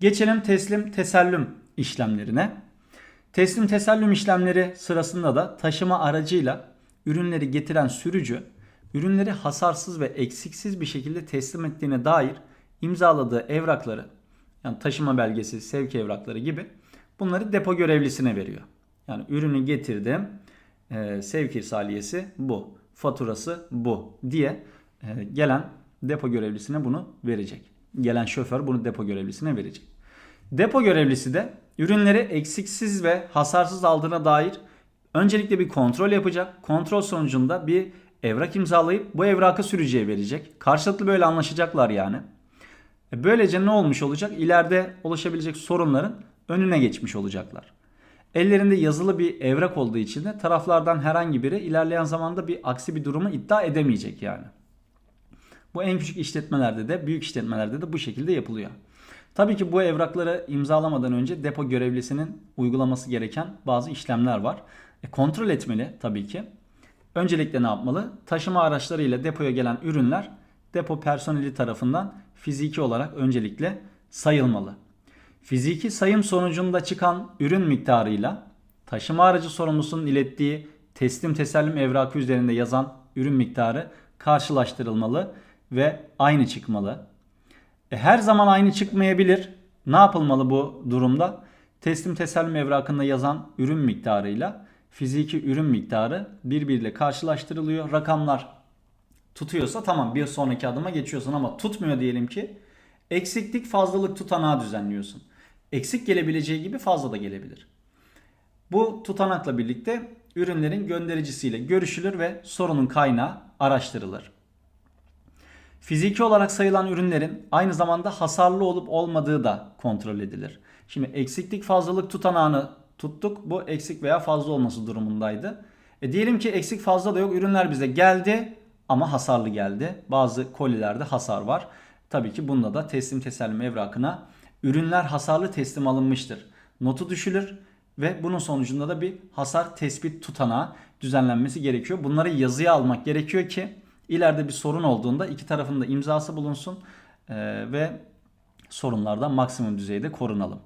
Geçelim teslim tesellüm işlemlerine. Teslim tesellüm işlemleri sırasında da taşıma aracıyla ürünleri getiren sürücü ürünleri hasarsız ve eksiksiz bir şekilde teslim ettiğine dair imzaladığı evrakları yani taşıma belgesi, sevk evrakları gibi bunları depo görevlisine veriyor. Yani ürünü getirdim, e, sevk irsaliyesi bu, faturası bu diye e, gelen depo görevlisine bunu verecek. Gelen şoför bunu depo görevlisine verecek. Depo görevlisi de ürünleri eksiksiz ve hasarsız aldığına dair öncelikle bir kontrol yapacak. Kontrol sonucunda bir evrak imzalayıp bu evrakı sürücüye verecek. Karşılıklı böyle anlaşacaklar yani. E, Böylece ne olmuş olacak? İleride oluşabilecek sorunların önüne geçmiş olacaklar. Ellerinde yazılı bir evrak olduğu için de taraflardan herhangi biri ilerleyen zamanda bir aksi bir durumu iddia edemeyecek yani. Bu en küçük işletmelerde de büyük işletmelerde de bu şekilde yapılıyor. Tabii ki bu evrakları imzalamadan önce depo görevlisinin uygulaması gereken bazı işlemler var. E, kontrol etmeli tabii ki. Öncelikle ne yapmalı? Taşıma araçlarıyla depoya gelen ürünler depo personeli tarafından fiziki olarak öncelikle sayılmalı. Fiziki sayım sonucunda çıkan ürün miktarıyla taşıma aracı sorumlusunun ilettiği teslim tesellüm evrakı üzerinde yazan ürün miktarı karşılaştırılmalı ve aynı çıkmalı. E, her zaman aynı çıkmayabilir. Ne yapılmalı bu durumda? Teslim tesellüm evrakında yazan ürün miktarıyla fiziki ürün miktarı birbiriyle karşılaştırılıyor. Rakamlar tutuyorsa tamam bir sonraki adıma geçiyorsun ama tutmuyor diyelim ki eksiklik fazlalık tutanağı düzenliyorsun. Eksik gelebileceği gibi fazla da gelebilir. Bu tutanakla birlikte ürünlerin göndericisiyle görüşülür ve sorunun kaynağı araştırılır. Fiziki olarak sayılan ürünlerin aynı zamanda hasarlı olup olmadığı da kontrol edilir. Şimdi eksiklik fazlalık tutanağını tuttuk. Bu eksik veya fazla olması durumundaydı. E diyelim ki eksik fazla da yok. Ürünler bize geldi ama hasarlı geldi. Bazı kolilerde hasar var. Tabii ki bunda da teslim tesellüm evrakına ürünler hasarlı teslim alınmıştır. Notu düşülür ve bunun sonucunda da bir hasar tespit tutanağı düzenlenmesi gerekiyor. Bunları yazıya almak gerekiyor ki ileride bir sorun olduğunda iki tarafın da imzası bulunsun ve sorunlardan maksimum düzeyde korunalım.